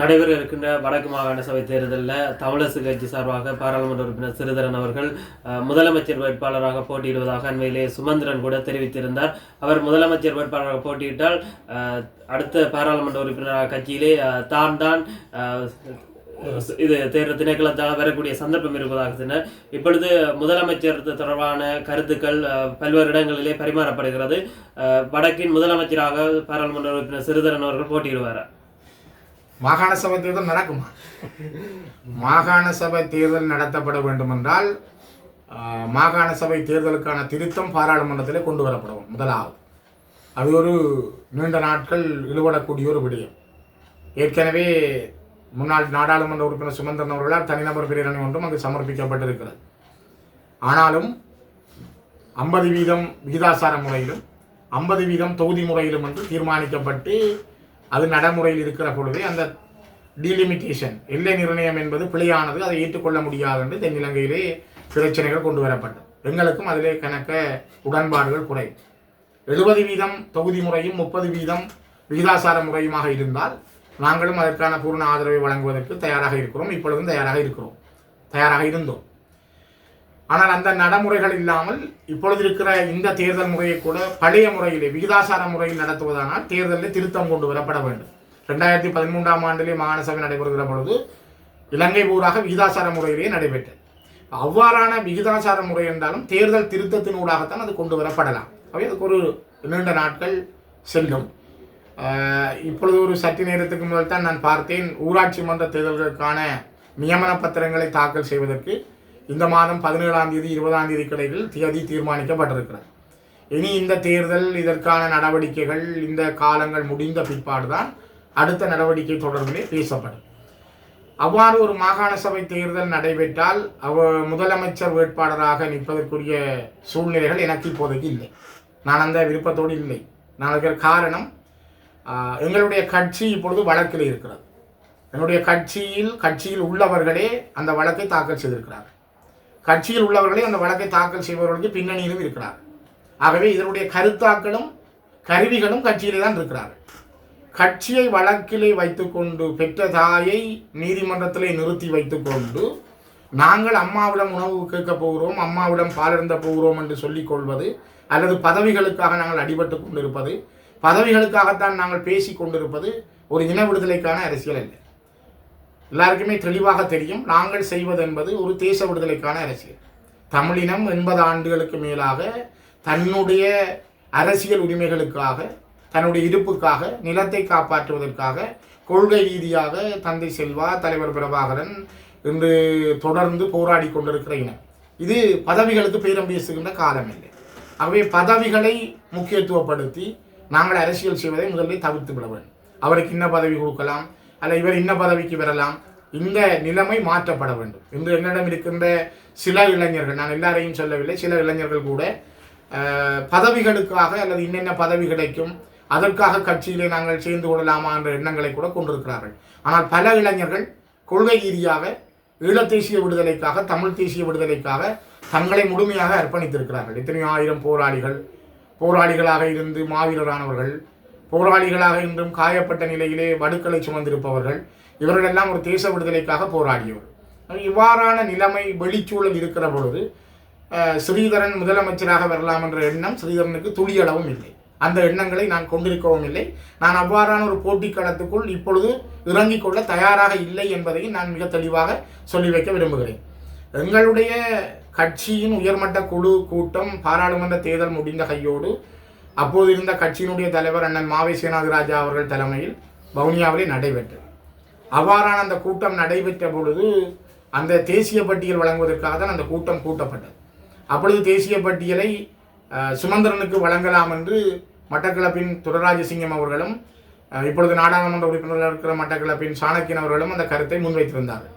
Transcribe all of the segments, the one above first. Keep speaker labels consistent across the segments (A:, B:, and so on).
A: நடைபெற இருக்கின்ற வடக்கு மாகாண சபை தேர்தலில் தமிழரசு கட்சி சார்பாக பாராளுமன்ற உறுப்பினர் சிறுதரன் அவர்கள் முதலமைச்சர் வேட்பாளராக போட்டியிடுவதாக அண்மையிலே சுமந்திரன் கூட தெரிவித்திருந்தார். அவர் முதலமைச்சர் வேட்பாளராக போட்டியிட்டால் அடுத்த பாராளுமன்ற உறுப்பினராக கட்சியிலே தான் தான் இது தேர்தல் திணைக்களத்தால் வரக்கூடிய சந்தர்ப்பம் இருப்பதாக சொன்னார். இப்பொழுது முதலமைச்சர் தொடர்பான கருத்துக்கள் பல்வேறு இடங்களிலே பரிமாறப்படுகிறது. வடக்கின் முதலமைச்சராக பாராளுமன்ற உறுப்பினர் சிறுதரன் அவர்கள் போட்டியிடுவார்?
B: மாகாண சபை தேர்தல் நடக்குமா? மாகாண சபை தேர்தல் நடத்தப்பட வேண்டுமென்றால் மாகாண சபை தேர்தலுக்கான திருத்தம் பாராளுமன்றத்தில் கொண்டு வரப்படும் முதலாவது. அது ஒரு நீண்ட நாட்கள் இழுபடக்கூடிய ஒரு விடயம். ஏற்கனவே முன்னாள் நாடாளுமன்ற உறுப்பினர் சுமந்திரன் அவர்களால் தனிநபர் பிரேரணை ஒன்றும் அங்கு சமர்ப்பிக்கப்பட்டிருக்கிறது. ஆனாலும் ஐம்பது வீதம் விகிதாசார முறையிலும் ஐம்பது வீதம் தொகுதி முறையிலும் என்று தீர்மானிக்கப்பட்டு அது நடைமுறையில் இருக்கிற பொழுதே அந்த டிலிமிட்டேஷன் எல்லை நிர்ணயம் என்பது பிழையானது அதை ஏற்றுக்கொள்ள முடியாது என்று தென்னிலங்கையிலே பிரச்சனைகள் கொண்டு வரப்பட்டது. எங்களுக்கும் அதிலே கணக்க உடன்பாடுகள் குறை. எழுபது வீதம் தொகுதி முறையும் முப்பது வீதம் விகிதாசார முறையுமாக இருந்தால் நாங்களும் அதற்கான பூர்ண ஆதரவை வழங்குவதற்கு தயாராக இருக்கிறோம் இப்பொழுதும் தயாராக இருக்கிறோம். தயாராக இருந்தோம். ஆனால் அந்த நடைமுறைகள் இல்லாமல் இப்பொழுது இருக்கிற இந்த தேர்தல் முறையை கூட பழைய முறையிலே விகிதாசார முறையில் நடத்துவதானால் தேர்தலில் திருத்தம் கொண்டு வரப்பட வேண்டும். ரெண்டாயிரத்தி பதிமூன்றாம் ஆண்டிலே மாகாண சபை நடைபெறுகிற பொழுது இலங்கை பூராக விகிதாசார முறையிலேயே நடைபெற்றது. அவ்வாறான விகிதாசார முறை என்றாலும் தேர்தல் திருத்தத்தினூடாகத்தான் அது கொண்டு வரப்படலாம். அவை அதுக்கு ஒரு நீண்ட நாட்கள் செல்லும். இப்பொழுது ஒரு சற்று நேரத்துக்கு முதல் தான் நான் பார்த்தேன் ஊராட்சி மன்ற தேர்தல்களுக்கான நியமன பத்திரங்களை தாக்கல் செய்வதற்கு இந்த மாதம் பதினேழாம் தேதி இருபதாம் தேதி கிடையில் தேதி தீர்மானிக்கப்பட்டிருக்கிறது. இனி இந்த தேர்தல் இதற்கான நடவடிக்கைகள் இந்த காலங்கள் முடிந்த பிற்பாடு தான் அடுத்த நடவடிக்கை தொடர்பிலே பேசப்படும். அவ்வாறு ஒரு மாகாண சபை தேர்தல் நடைபெற்றால் அவ முதலமைச்சர் வேட்பாளராக நிற்பதற்குரிய சூழ்நிலைகள் எனக்கு இப்போதைக்கு இல்லை. நான் அந்த விருப்பத்தோடு இல்லை. நான் இருக்கிற காரணம் எங்களுடைய கட்சி இப்பொழுது வழக்கில் இருக்கிறது. என்னுடைய கட்சியில் கட்சியில் உள்ளவர்களே அந்த வழக்கை தாக்கல் செய்திருக்கிறார்கள். கட்சியில் உள்ளவர்களே அந்த வழக்கை தாக்கல் செய்பவர்களுக்கு பின்னணியிலும் இருக்கிறார். ஆகவே இதனுடைய கருத்தாக்களும் கருவிகளும் கட்சியிலே தான் இருக்கிறார்கள். கட்சியை வழக்கிலே வைத்துக்கொண்டு பெற்ற தாயை நீதிமன்றத்திலே நிறுத்தி வைத்துக்கொண்டு நாங்கள் அம்மாவிடம் உணவு கேட்க போகிறோம் அம்மாவிடம் பாலிருந்த போகிறோம் என்று சொல்லிக் கொள்வது அல்லது பதவிகளுக்காக நாங்கள் அடிபட்டு கொண்டிருப்பது பதவிகளுக்காகத்தான் நாங்கள் பேசி கொண்டிருப்பது ஒரு இன விடுதலைக்கான அரசியல் அல்ல. எல்லாருக்குமே தெளிவாக தெரியும் நாங்கள் செய்வது என்பது ஒரு தேச விடுதலைக்கான அரசியல். தமிழினம் எண்பது ஆண்டுகளுக்கு மேலாக தன்னுடைய அரசியல் உரிமைகளுக்காக தன்னுடைய இருப்புக்காக நிலத்தை காப்பாற்றுவதற்காக கொள்கை ரீதியாக தந்தை செல்வா தலைவர் பிரபாகரன் என்று தொடர்ந்து போராடி கொண்டிருக்கிற இனம். இது பதவிகளுக்கு பேரம் பேசுகின்ற காலம் இல்லை. ஆகவே பதவிகளை முக்கியத்துவப்படுத்தி நாங்கள் அரசியல் செய்வதை முதலில் தவிர்த்து விட வேண்டும். அவருக்கு என்ன பதவி கொடுக்கலாம்? அல்ல இவர் இன்ன பதவிக்கு வரலாம். இந்த நிலைமை மாற்றப்பட வேண்டும். இன்று என்னிடம் இருக்கின்ற சில இளைஞர்கள் நான் எல்லாரையும் சொல்லவில்லை சில இளைஞர்கள் கூட பதவிகளுக்காக அல்லது இன்னென்ன பதவி கிடைக்கும் அதற்காக கட்சியிலே நாங்கள் சேர்ந்து கொள்ளலாமா என்ற எண்ணங்களை கூட கொண்டிருக்கிறார்கள். ஆனால் பல இளைஞர்கள் கொள்கை ரீதியாக ஈழத் தேசிய விடுதலைக்காக தமிழ் தேசிய விடுதலைக்காக தங்களை முழுமையாக அர்ப்பணித்திருக்கிறார்கள். எத்தனையோ ஆயிரம் போராளிகள் போராளிகளாக இருந்து மாவீரரானவர்கள் போராளிகளாக இன்றும் காயப்பட்ட நிலையிலே வடுக்களை சுமந்திருப்பவர்கள். இவர்களெல்லாம் ஒரு தேச விடுதலைக்காக போராடியவர் இவ்வாறான நிலைமை வெளிச்சூழல் இருக்கிற பொழுது ஸ்ரீதரன் முதலமைச்சராக வரலாம் என்ற எண்ணம் ஸ்ரீதரனுக்கு துளியளவும் இல்லை. அந்த எண்ணங்களை நான் கொண்டிருக்கவும் இல்லை. நான் அவ்வாறான ஒரு போட்டி களத்துக்குள் இப்பொழுது இறங்கிக் கொள்ள தயாராக இல்லை என்பதையும் நான் மிக தெளிவாக சொல்லி வைக்க விரும்புகிறேன். எங்களுடைய கட்சியின் உயர்மட்ட குழு கூட்டம் பாராளுமன்ற தேர்தல் முடிந்த கையோடு அப்போது இருந்த கட்சியினுடைய தலைவர் அண்ணன் மாவை சேனாதிராஜா அவர்கள் தலைமையில் வவுனியாவிலே நடைபெற்றது. அவ்வாறான அந்த கூட்டம் நடைபெற்ற பொழுது அந்த தேசிய பட்டியல் வழங்குவதற்காக தான் அந்த கூட்டம் கூட்டப்பட்டது. அப்பொழுது தேசிய பட்டியலை சுமந்திரனுக்கு வழங்கலாம் என்று மட்டக்களப்பின் துரராஜசிங்கம் அவர்களும் இப்பொழுது நாடாளுமன்ற உறுப்பினராக இருக்கிற மட்டக்களப்பின் சாணக்கியன் அவர்களும் அந்த கருத்தை முன்வைத்திருந்தார்கள்.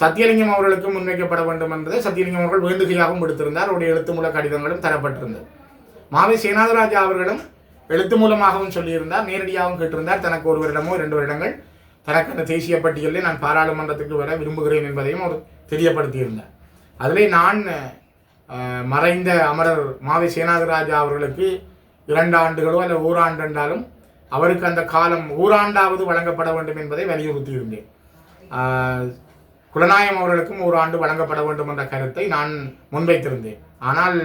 B: சத்தியலிங்கம் அவர்களுக்கும் முன்வைக்கப்பட வேண்டும் என்பதை சத்தியலிங்கம் அவர்கள் வேண்டுகையாகவும் விடுத்திருந்தார். அவருடைய எழுத்து மூல கடிதங்களும் தரப்பட்டிருந்தது. மாவி சேனாதராஜா அவர்களும் எழுத்து மூலமாகவும் சொல்லியிருந்தார் நேரடியாகவும் கேட்டிருந்தார். தனக்கு ஒரு வருடமோ இரண்டு வருடங்கள் தனக்கு அந்த தேசிய பட்டியலில் நான் பாராளுமன்றத்துக்கு வர விரும்புகிறேன் என்பதையும் அவர் தெரியப்படுத்தியிருந்தார். அதிலே நான் மறைந்த அமரர் மாவை சேனாதராஜா அவர்களுக்கு இரண்டு ஆண்டுகளோ அல்ல ஓராண்டு என்றாலும் அவருக்கு அந்த காலம் ஓராண்டாவது வழங்கப்பட வேண்டும் என்பதை வலியுறுத்தியிருந்தேன். குலநாயம் அவர்களுக்கும் ஒரு ஆண்டு வழங்கப்பட வேண்டும் என்ற கருத்தை நான் முன்வைத்திருந்தேன். ஆனால்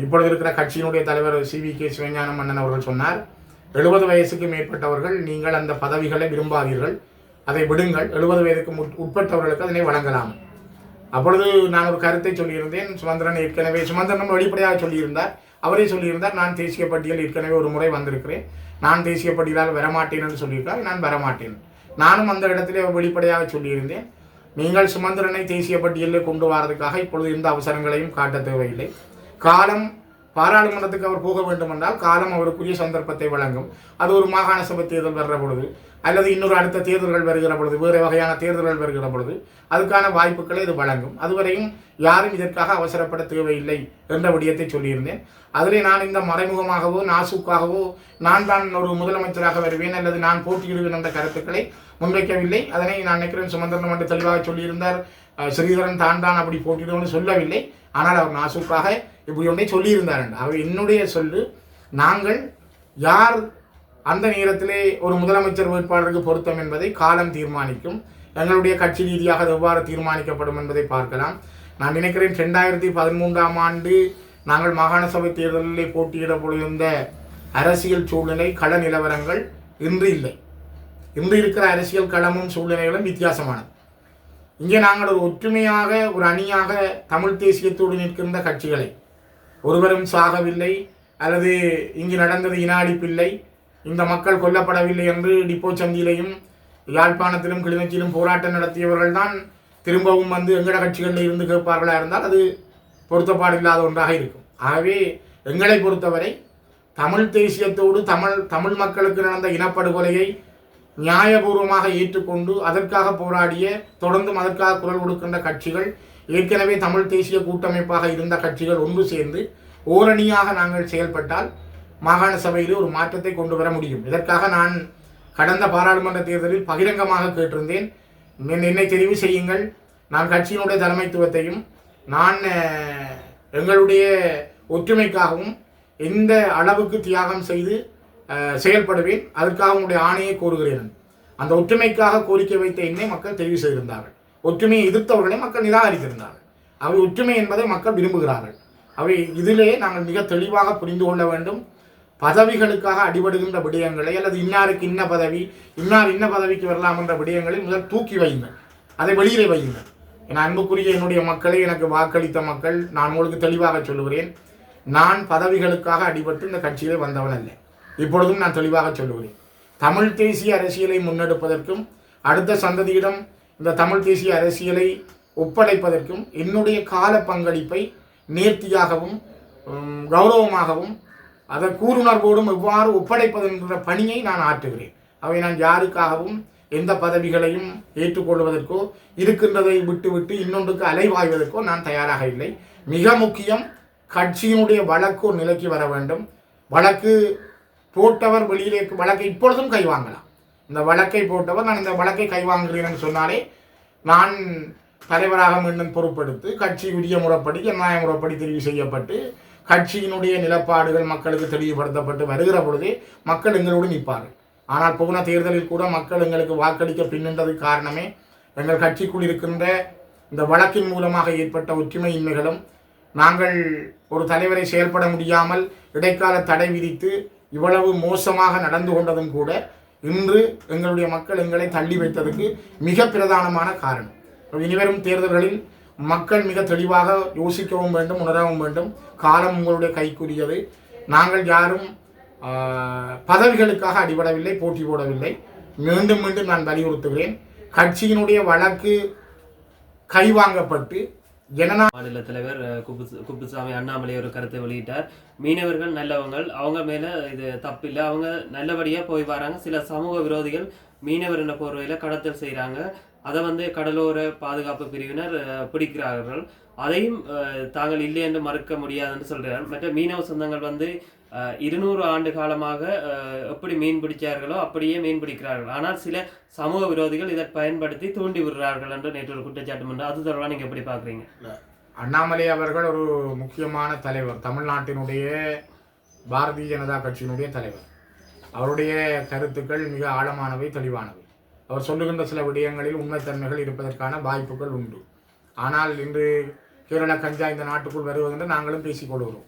B: இப்பொழுது இருக்கிற கட்சியினுடைய தலைவர் சி வி கே சிவஞானம் மன்னன் அவர்கள் சொன்னார் எழுபது வயசுக்கு மேற்பட்டவர்கள் நீங்கள் அந்த பதவிகளை விரும்பாதீர்கள் அதை விடுங்கள். எழுபது வயதுக்கு முட்- உட்பட்டவர்களுக்கு அதனை வழங்கலாம். அப்பொழுது நான் ஒரு கருத்தை சொல்லியிருந்தேன். சுமந்திரன் ஏற்கனவே சுமந்திரன் வெளிப்படையாக சொல்லியிருந்தார். அவரே சொல்லியிருந்தார் நான் தேசிய பட்டியல் ஏற்கனவே ஒரு முறை வந்திருக்கிறேன். நான் தேசிய பட்டியலால் வரமாட்டேன் என்று சொல்லியிருக்கார் நான் வரமாட்டேன். நானும் அந்த இடத்திலே வெளிப்படையாக சொல்லியிருந்தேன். நீங்கள் சுமந்திரனை தேசிய பட்டியலில் கொண்டு வரதுக்காக இப்பொழுது எந்த அவசரங்களையும் காட்ட தேவையில்லை. காலம் பாராளுமன்றத்துக்கு அவர் போக வேண்டும் என்றால் காலம் அவருக்குரிய சந்தர்ப்பத்தை வழங்கும். அது ஒரு மாகாண சபை தேர்தல் வர்ற பொழுது அல்லது இன்னொரு அடுத்த தேர்தல்கள் வருகிற பொழுது வேறு வகையான தேர்தல்கள் வருகிற பொழுது அதுக்கான வாய்ப்புகளை இது வழங்கும். அதுவரையும் யாரும் இதற்காக அவசரப்பட தேவையில்லை என்ற விடயத்தை சொல்லியிருந்தேன். அதிலே நான் இந்த மறைமுகமாகவோ நாசுக்காகவோ நான் தான் ஒரு முதலமைச்சராக வருவேன் அல்லது நான் போட்டியிடுவேன் என்ற கருத்துக்களை முன்வைக்கவில்லை. அதனை நான் நினைக்கிறேன் சுமந்திரன் மட்டும் தெளிவாக சொல்லியிருந்தார். ஸ்ரீதரன் தான் தான் அப்படி போட்டியிடுவோம்னு சொல்லவில்லை. ஆனால் அவர் நாசுக்காக இப்படி ஒன்றை சொல்லியிருந்தார் அவர் என்னுடைய சொல்லு நாங்கள் யார் அந்த நேரத்திலே ஒரு முதலமைச்சர் வேட்பாளருக்கு பொருத்தம் என்பதை காலம் தீர்மானிக்கும் எங்களுடைய கட்சி ரீதியாக அது எவ்வாறு தீர்மானிக்கப்படும் என்பதை பார்க்கலாம். நான் நினைக்கிறேன் ரெண்டாயிரத்தி பதிமூன்றாம் ஆண்டு நாங்கள் மாகாண சபை தேர்தலிலே போட்டியிட பொழுதிருந்த அரசியல் சூழ்நிலை கள நிலவரங்கள் இன்று இல்லை. இன்று இருக்கிற அரசியல் களமும் சூழ்நிலைகளும் வித்தியாசமானது. இங்கே நாங்கள் ஒரு ஒற்றுமையாக ஒரு அணியாக தமிழ் தேசியத்தோடு நிற்கின்ற கட்சிகளை ஒருவரும் சாகவில்லை அல்லது இங்கு நடந்தது இனாடிப்பில்லை. இந்த மக்கள் கொல்லப்படவில்லை என்று டிப்போ சந்தியிலையும் யாழ்ப்பாணத்திலும் கிளிநொச்சியிலும் போராட்டம் நடத்தியவர்கள் தான் திரும்பவும் வந்து எங்கட கட்சிகளில் இருந்து கேட்பார்களா இருந்தால் அது பொருத்தப்பாடு இல்லாத ஒன்றாக இருக்கும். ஆகவே எங்களை பொறுத்தவரை தமிழ் தேசியத்தோடு தமிழ் தமிழ் மக்களுக்கு நடந்த இனப்படுகொலையை நியாயபூர்வமாக ஏற்றுக்கொண்டு அதற்காக போராடிய தொடர்ந்தும் அதற்காக குரல் கொடுக்கின்ற கட்சிகள் ஏற்கனவே தமிழ் தேசிய கூட்டமைப்பாக இருந்த கட்சிகள் ஒன்று சேர்ந்து ஓரணியாக நாங்கள் செயல்பட்டால் மாகாண சபையிலே ஒரு மாற்றத்தை கொண்டு வர முடியும். இதற்காக நான் கடந்த பாராளுமன்ற தேர்தலில் பகிரங்கமாக கேட்டிருந்தேன். என்னை- என்னை தெரிவு செய்யுங்கள். நான் கட்சியினுடைய தலைமைத்துவத்தையும் நான் எங்களுடைய ஒற்றுமைக்காகவும் எந்த அளவுக்கு தியாகம் செய்து செயல்படுவேன் அதற்காக உங்களுடைய ஆணையை கோருகிறேன். அந்த ஒற்றுமைக்காக கோரிக்கை வைத்த என்னை மக்கள் தெரிவு செய்திருந்தார்கள். ஒற்றுமையை எதிர்த்தவர்களை மக்கள் நிராகரித்திருந்தார்கள். அவை ஒற்றுமை என்பதை மக்கள் விரும்புகிறார்கள். அவை இதிலே நாங்கள் மிக தெளிவாக புரிந்து கொள்ள வேண்டும். பதவிகளுக்காக அடிபடுகின்ற விடயங்களை அல்லது இன்னாருக்கு இன்ன பதவி இன்னார் இன்ன பதவிக்கு வரலாம் என்ற விடயங்களை முதல் தூக்கி வையுங்கள். அதை வெளியிலே வையுங்கள். என் அன்புக்குரிய என்னுடைய மக்களை எனக்கு வாக்களித்த மக்கள் நான் உங்களுக்கு தெளிவாக சொல்லுகிறேன். நான் பதவிகளுக்காக அடிபட்டு இந்த கட்சியிலே வந்தவன் அல்ல. இப்பொழுதும் நான் தெளிவாக சொல்லுகிறேன். தமிழ் தேசிய அரசியலை முன்னெடுப்பதற்கும் அடுத்த சந்ததியிடம் இந்த தமிழ் தேசிய அரசியலை ஒப்படைப்பதற்கும் என்னுடைய கால பங்களிப்பை நேர்த்தியாகவும் கௌரவமாகவும் அதை கூறுணர்வோடும் எவ்வாறு ஒப்படைப்பது என்ற பணியை நான் ஆற்றுகிறேன். அவை நான் யாருக்காகவும் எந்த பதவிகளையும் ஏற்றுக்கொள்வதற்கோ இருக்கின்றதை விட்டுவிட்டு இன்னொன்றுக்கு அலைவாய்வதற்கோ நான் தயாராக இல்லை. மிக முக்கியம் கட்சியினுடைய வழக்கு நிலைக்கு வர வேண்டும். வழக்கு போட்டவர் வெளியிலே வழக்கை இப்பொழுதும் கைவாங்கலாம். இந்த வழக்கை போட்டவர் நான் இந்த வழக்கை கைவாங்குகிறேன் சொன்னாலே நான் தலைவராக மீண்டும் பொறுப்பெடுத்து கட்சி உரிய முறைப்படி ஜனநாயக முறைப்படி தெரிவு செய்யப்பட்டு கட்சியினுடைய நிலப்பாடுகள் மக்களுக்கு தெளிவுபடுத்தப்பட்டு வருகிற பொழுதே மக்கள் எங்களோடு நிற்பார்கள். ஆனால் போன தேர்தலில் கூட மக்கள் எங்களுக்கு வாக்களிக்க பின்னின்றது காரணமே எங்கள் கட்சிக்குள் இருக்கின்ற இந்த வழக்கின் மூலமாக ஏற்பட்ட ஒற்றுமையின்மைகளும் நாங்கள் ஒரு தலைவரை செயல்பட முடியாமல் இடைக்கால தடை விதித்து இவ்வளவு மோசமாக நடந்து கொண்டதும் கூட இன்று எங்களுடைய மக்கள் எங்களை தள்ளி வைத்ததுக்கு மிக பிரதானமான காரணம். இனிவரும் தேர்தல்களில் மக்கள் மிக தெளிவாக யோசிக்கவும் வேண்டும் உணரவும் வேண்டும். காலம் உங்களுடைய கைக்குரியது. நாங்கள் யாரும் பதவிகளுக்காக அடிபடவில்லை போட்டி போடவில்லை. மீண்டும் மீண்டும் நான் வலியுறுத்துகிறேன். கட்சியினுடைய வழக்கு கைவாங்கப்பட்டு ஜனநாயக
A: மாநில தலைவர் குப்பு குப்புசாமி அண்ணாமலை ஒரு கருத்தை வெளியிட்டார். மீனவர்கள் நல்லவங்கள் அவங்க மேல இது தப்பில்லை. அவங்க நல்லபடியா போய் வராங்க. சில சமூக விரோதிகள் மீனவர் என்ற போர்வையில கடத்தல் செய்யறாங்க அதை வந்து கடலோர பாதுகாப்பு பிரிவினர் பிடிக்கிறார்கள். அதையும் அஹ், தாங்கள் இல்லை என்று மறுக்க முடியாதுன்னு சொல்றார். மற்ற மீனவ சொந்தங்கள் வந்து இருநூறு ஆண்டு காலமாக எப்படி மீன் பிடிச்சார்களோ அப்படியே மீன் பிடிக்கிறார்கள். ஆனால் சில சமூக விரோதிகள் இதை பயன்படுத்தி தூண்டி விடுறார்கள் என்று நேற்று ஒரு குற்றச்சாட்டு பண்ணார். அது தொடர்பாக நீங்கள் எப்படி பார்க்குறீங்க?
B: அண்ணாமலை அவர்கள் ஒரு முக்கியமான தலைவர் தமிழ்நாட்டினுடைய பாரதிய ஜனதா கட்சியினுடைய தலைவர். அவருடைய கருத்துக்கள் மிக ஆழமானவை தெளிவானவை. அவர் சொல்லுகின்ற சில விடயங்களில் உண்மைத்தன்மைகள் இருப்பதற்கான வாய்ப்புகள் உண்டு. ஆனால் இன்று கேரள கஞ்சா இந்த நாட்டுக்குள் வருவதென்று நாங்களும் பேசிக்கொள்கிறோம்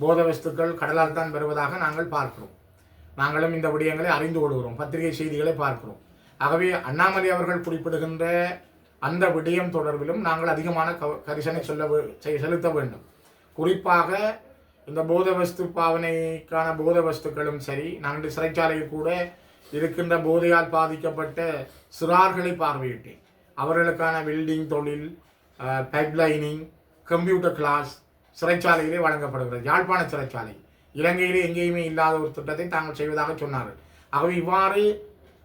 B: போத வஸ்துக்கள் கடலால் தான் வருவதாக நாங்கள் பார்க்கிறோம். நாங்களும் இந்த விடயங்களை அறிந்து கொள்கிறோம் பத்திரிகை செய்திகளை பார்க்கிறோம். ஆகவே அண்ணாமலை அவர்கள் குறிப்பிடுகின்ற அந்த விடயம் தொடர்பிலும் நாங்கள் அதிகமான கவ கரிசனை சொல்ல செ- செலுத்த வேண்டும். குறிப்பாக இந்த போத வஸ்து பாவனைக்கான போத வஸ்துக்களும் சரி நாங்கள் சிறைச்சாலையில் கூட இருக்கின்ற போதையால் பாதிக்கப்பட்ட சிறார்களை பார்வையிட்டேன். அவர்களுக்கான வெல்டிங் தொழில் பைப்லைனிங் கம்ப்யூட்டர் கிளாஸ் சிறைச்சாலையிலே வழங்கப்படுகிறது. யாழ்ப்பாண சிறைச்சாலை. இலங்கையிலே எங்கேயுமே இல்லாத ஒரு திட்டத்தை தாங்கள் செய்வதாக சொன்னார்கள். ஆகவே இவ்வாறு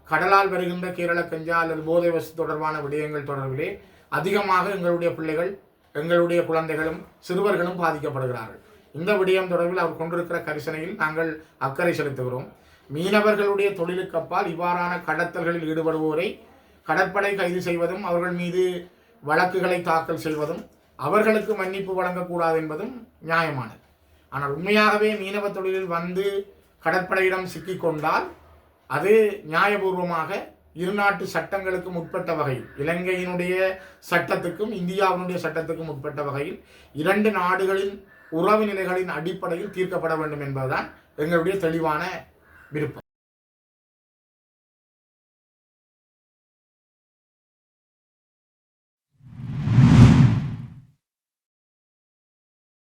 B: கடலால் வருகின்ற கேரள கஞ்சா அல்லது போதை வசதி தொடர்பான விடயங்கள் தொடர்பிலே அதிகமாக எங்களுடைய பிள்ளைகள் எங்களுடைய குழந்தைகளும் சிறுவர்களும் பாதிக்கப்படுகிறார்கள். இந்த விடயம் தொடர்பில் அவர் கொண்டிருக்கிற கரிசனையில் நாங்கள் அக்கறை செலுத்துகிறோம். மீனவர்களுடைய தொழிலுக்கு அப்பால் இவ்வாறான கடத்தல்களில் ஈடுபடுவோரை கடற்படை கைது செய்வதும் அவர்கள் மீது வழக்குகளை தாக்கல் செய்வதும் அவர்களுக்கு மன்னிப்பு வழங்கக்கூடாது என்பதும் நியாயமானது. ஆனால் உண்மையாகவே மீனவ தொழிலில் வந்து கடற்படையிடம் சிக்கிக்கொண்டால் அது நியாயபூர்வமாக இரு நாட்டு சட்டங்களுக்கு முற்பட்ட வகையில் இலங்கையினுடைய சட்டத்துக்கும் இந்தியாவினுடைய சட்டத்துக்கும் உட்பட்ட வகையில் இரண்டு நாடுகளின் உறவு நிலைகளின் அடிப்படையில் தீர்க்கப்பட வேண்டும் என்பதுதான் எங்களுடைய தெளிவான விருப்பம்.